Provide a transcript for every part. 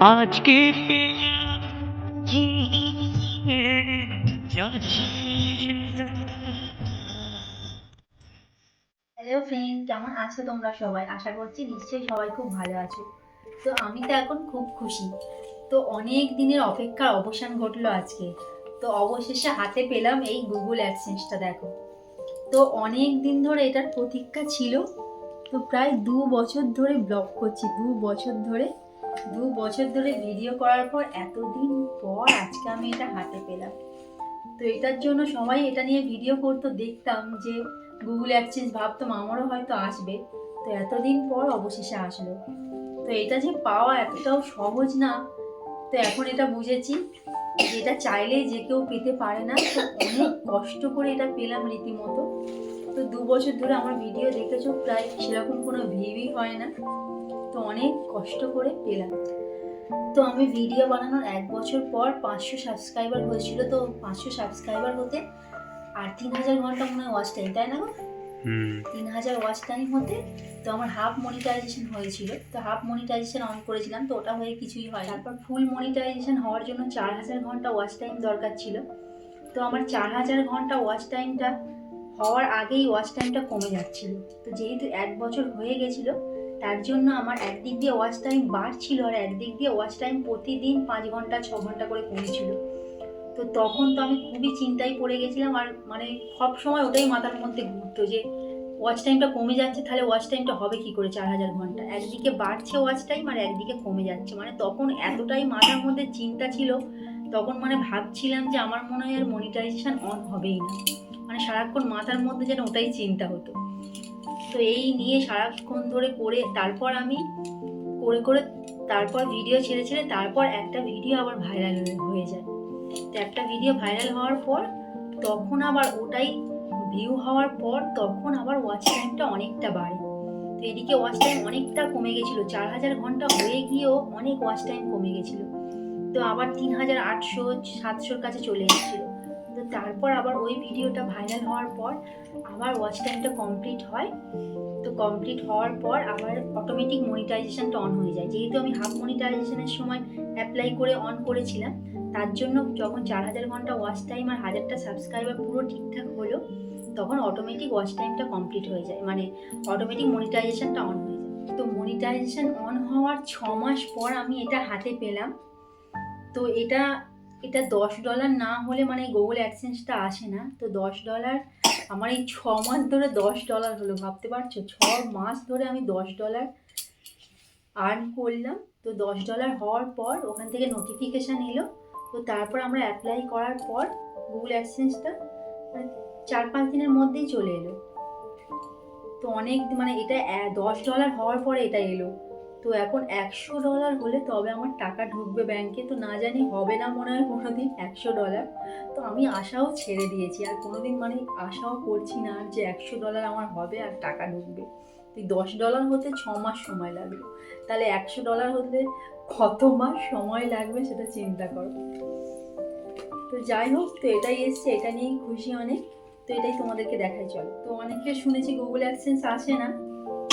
আজকে hello friend কেমন আছো তোমরা সবাই? আশা করছি নিশ্চয়ই সবাই খুব ভালো আছো। তো আমি তো এখন খুব খুশি। তো অনেক দিনের অপেক্ষার অবসান ঘটলো আজকে। তো অবশেষে হাতে পেলাম এই গুগল অ্যাডসেন্সটা দেখো। তো অনেক দিন ধরে এটার প্রতীক্ষা ছিল। তো প্রায় দু বছর ধরে ব্লগ করছি, দু বছর ধরে দু বছর ধরে ভিডিও করার পর এতদিন পর আজকে আমি এটা হাতে পেলাম। তো এটার জন্য সবাই এটা নিয়ে ভিডিও করতো, দেখতাম যে গুগল অ্যাডসেন্স ভাবতাম আমারও হয়তো আসবে। তো এতদিন পর অবশেষে আসলো। তো এটা যে পাওয়া এতটাও সহজ না, তো এখন এটা বুঝেছি যে এটা চাইলেই যে কেউ পেতে পারে না। অনেক কষ্ট করে এটা পেলাম রীতিমতো। তো দু বছর ধরে আমার ভিডিও দেখেছ, প্রায় সেরকম কোনো ভিউই হয় না। তো অনেক কষ্ট করে পেলাম। তো আমি ভিডিও বানানোর এক বছর পর পাঁচশো সাবস্ক্রাইবার হয়েছিল। তো পাঁচশো সাবস্ক্রাইবার হতে আর তিন হাজার ঘণ্টা মনে হয় ওয়াচ টাইম তাই না গো? তিন হাজার ওয়াচ টাইম হতে তো আমার হাফ মনিটাইজেশন হয়েছিল। তো হাফ মনিটাইজেশন অন করেছিলাম তো ওটা হয়ে কিছুই হয় তারপর ফুল মনিটাইজেশন হওয়ার জন্য চার হাজার ঘণ্টা ওয়াচ টাইম দরকার ছিল। তো আমার চার হাজার ঘণ্টা ওয়াচ টাইমটা হওয়ার আগেই ওয়াচ টাইমটা কমে যাচ্ছিল। তো যেহেতু এক বছর হয়ে গেছিল তার জন্য আমার একদিক দিয়ে ওয়াচ টাইম বাড়ছিল আর একদিক দিয়ে ওয়াচ টাইম প্রতিদিন পাঁচ ঘণ্টা, ছ ঘণ্টা করে কমেছিল। তো তখন তো আমি খুবই চিন্তায় পড়ে গেছিলাম আর মানে সব সময় ওটাই মাথার মধ্যে ঘুরতো যে ওয়াচ টাইমটা কমে যাচ্ছে, তাহলে ওয়াচ টাইমটা হবে কি করে চার হাজার ঘণ্টা? একদিকে বাড়ছে ওয়াচ টাইম আর একদিকে কমে যাচ্ছে। মানে তখন এতটাই মাথার মধ্যে চিন্তা ছিল, তখন মানে ভাবছিলাম যে আমার মনে হয় আর মনিটাইজেশন অন হবেই না। মানে সারাক্ষণ মাথার মধ্যে যেন ওটাই চিন্তা হতো। তো এই নিয়ে সারাক্ষণ ধরে করে তারপর আমি করে করে তারপর ভিডিও ছেড়ে ছেড়ে তারপর একটা ভিডিও আবার ভাইরাল হয়ে যায়। তো একটা ভিডিও ভাইরাল হওয়ার পর তখন আবার ওটাই ভিউ হওয়ার পর তখন আবার ওয়াচ টাইমটা অনেকটা বাড়ে। তো এদিকে ওয়াচ টাইম অনেকটা কমে গেছিল, চার হাজার ঘণ্টা হয়ে গিয়েও অনেক ওয়াচ টাইম কমে গেছিল। তো আবার তিন হাজার আটশো, সাতশোর কাছে চলে এসেছিল। তারপর আবার ওই ভিডিওটা ভাইরাল হওয়ার পর আবার ওয়াচ টাইমটা কমপ্লিট হয়। তো কমপ্লিট হওয়ার পর আবার অটোমেটিক মনিটাইজেশনটা অন হয়ে যায়। যেহেতু আমি হাফ মনিটাইজেশনের সময় অ্যাপ্লাই করে অন করেছিলাম, তার জন্য যখন চার হাজার ঘণ্টা ওয়াচ টাইম আর হাজারটা সাবস্ক্রাইবার পুরো ঠিকঠাক হলো, তখন অটোমেটিক ওয়াচ টাইমটা কমপ্লিট হয়ে যায়। মানে অটোমেটিক মনিটাইজেশনটা অন হয়ে যায়। তো মনিটাইজেশন অন হওয়ার ছ মাস পর আমি এটা হাতে পেলাম। তো এটা এটা দশ ডলার না হলে মানে গুগল অ্যাডসেন্সটা আসে না। তো দশ ডলার আমার এই ছ মাস ধরে দশ ডলার হলো, ভাবতে পারছ? ছ মাস ধরে আমি দশ ডলার আর্ন করলাম। তো দশ ডলার হওয়ার পর ওখান থেকে নোটিফিকেশান এলো। তো তারপর আমরা অ্যাপ্লাই করার পর গুগল অ্যাডসেন্সটা মানে চার পাঁচ দিনের মধ্যেই চলে এলো। তো অনেক মানে এটা দশ ডলার হওয়ার পরে এটা এলো। তো এখন একশো ডলার হলে তবে আমার টাকা ঢুকবে ব্যাংকে তো না জানি হবে না মনে হয় কোনোদিন একশো ডলার তো আমি আশাও ছেড়ে দিয়েছি। আর কোনোদিন মানে আশাও করছি না যে একশো ডলার আমার হবে আর টাকা ঢুকবে। তো এই দশ ডলার হতে ছ মাস সময় লাগল। তাহলে একশো ডলার হতে কত মাস সময় লাগবে সেটা চিন্তা করো। তো যাই হোক, তো এটাই এসছে, এটা নিয়েই খুশি অনেক। তো এটাই তোমাদেরকে দেখাই, চলো। তো অনেকে শুনেছি গুগল অ্যাডসেন্স আসে না।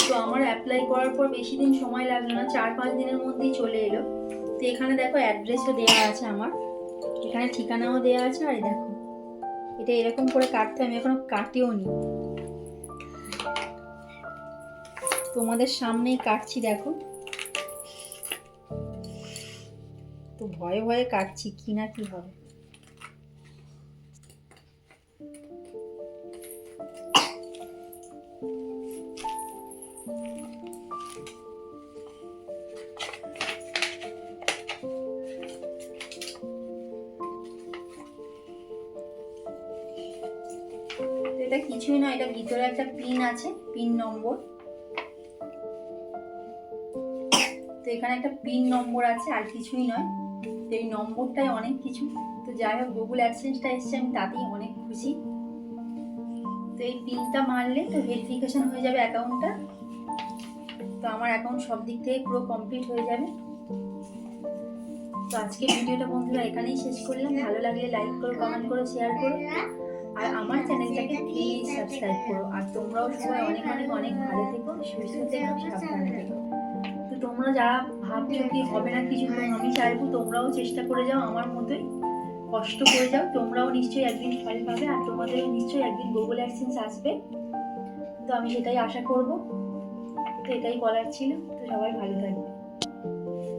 তো আমার অ্যাপ্লাই করার পর বেশি দিন সময় লাগল না চার পাঁচ দিনের মধ্যেই চলে এলো। তো এখানে দেখো অ্যাড্রেসও দেওয়া আছে আমার। এখানে ঠিকানাও দেওয়া আছে আর দেখো, এটা এরকম করে কাটতে আমি এখনও কাটিও নি। তোমাদের সামনেই কাটছি দেখো। তো ভয়ে ভয়ে কাটছি কি না কি হবে। এটা কিছুই না, এটা ভিতরে একটা পিন আছে পিন নম্বর। তো এখানে একটা পিন নম্বর আছে, আর কিছুই নয়। তো এই নম্বরটাই অনেক কিছু। তো যাই হোক গুগল অ্যাডসেন্সটা এসছে, আমি তাতেই অনেক খুশি। তো এই পিনটা মারলে তো ভেরিফিকেশন হয়ে যাবে অ্যাকাউন্টটা তো আমার অ্যাকাউন্ট সব দিক থেকে পুরো কমপ্লিট হয়ে যাবে। তো আজকে ভিডিওটা বন্ধুরা এখানেই শেষ করলাম। ভালো লাগলে লাইক করো কমেন্ট করো শেয়ার করো। আর আমার চ্যানেলটাকে প্লিজ সাবস্ক্রাইব করো। আর তোমরাও সবাই অনেক অনেক অনেক ভালো থেকো সুস্থ থেকো সাবধানে থেকো। তো তোমরা যারা ভাব ভাবছ কি হবে না কিছু আমি চাইব তোমরাও চেষ্টা করে যাও আমার মতোই কষ্ট করে যাও তোমরাও নিশ্চয়ই একদিন ফল পাবে আর তোমাদেরও নিশ্চয়ই একদিন গুগল অ্যাডসেন্স আসবে। তো আমি সেটাই আশা করব। তো এটাই বলার ছিল। তো সবাই ভালো থাকবে।